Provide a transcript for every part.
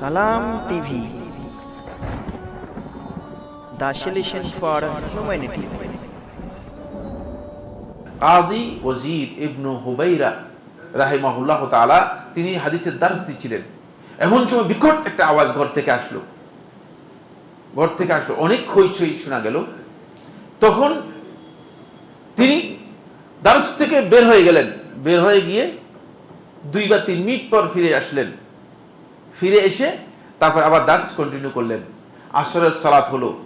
সালাম TV. For humanity. ওজির ইবনু হুবাইরা রাহিমাহুল্লাহ তাআলা তিনি হাদিসের এমন সময় বিকট একটা আওয়াজ ঘর থেকে আসলো। ঘর থেকে আসলো, অনেক হইচই শোনা গেল। তখন তিনি দার্স থেকে বের হয়ে গেলেন। বের হয়ে গিয়ে দুই বা তিন মিনিট পর ফিরে আসলেন। ফিরে এসে তারপর আবার দার্স কন্টিনিউ করলেন। আসরের সালাত হলো,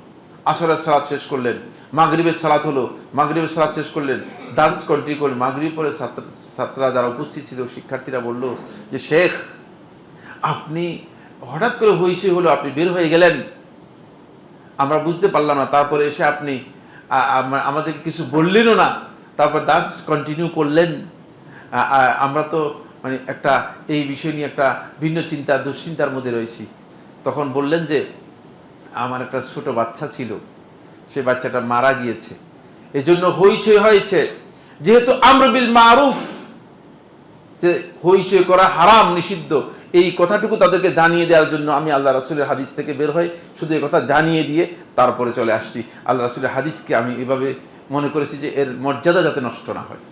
আসরের সালাত শেষ করলেন, মাগরিবের সালাত হলো, মাগরিবের সালাত শেষ করলেন, দার্স কন্টিনিউ করলেন। মাগরিব পরে ছাত্র- ছাত্ররা যারা উপস্থিত ছিল, শিক্ষার্থীরা বলল যে, শেখ, আপনি হঠাৎ করে হইসই হলো, আপনি বের হয়ে গেলেন। আমরা বুঝতে পারলাম না। তারপরে এসে আপনি আমাদেরকে কিছু বললেনও না। তারপর দাস কন্টিনিউ করলেন। আমরা তো মানে একটা, এই বিষয় নিয়ে একটা ভিন্ন চিন্তা, দুশ্চিন্তার মধ্যে রয়েছি। তখন বললেন যে, আমার একটা ছোট বাচ্চা ছিল। সে বাচ্চাটা মারা গিয়েছে। এজন্য হইচই হয়েছে। যেহেতু আমরবিল মারুফ, যে হইচই করা হারাম, নিষিদ্ধ, এই কথাটুকু তাদেরকে জানিয়ে দেওয়ার জন্য আমি আল্লাহ রাসুলের হাদিস থেকে বের হই। শুধু এই কথা জানিয়ে দিয়ে তারপরে চলে আসছি। আল্লাহ রাসুলের হাদিসকে আমি এভাবে মনে করেছি যে, এর মর্যাদা যাতে নষ্ট না হয়।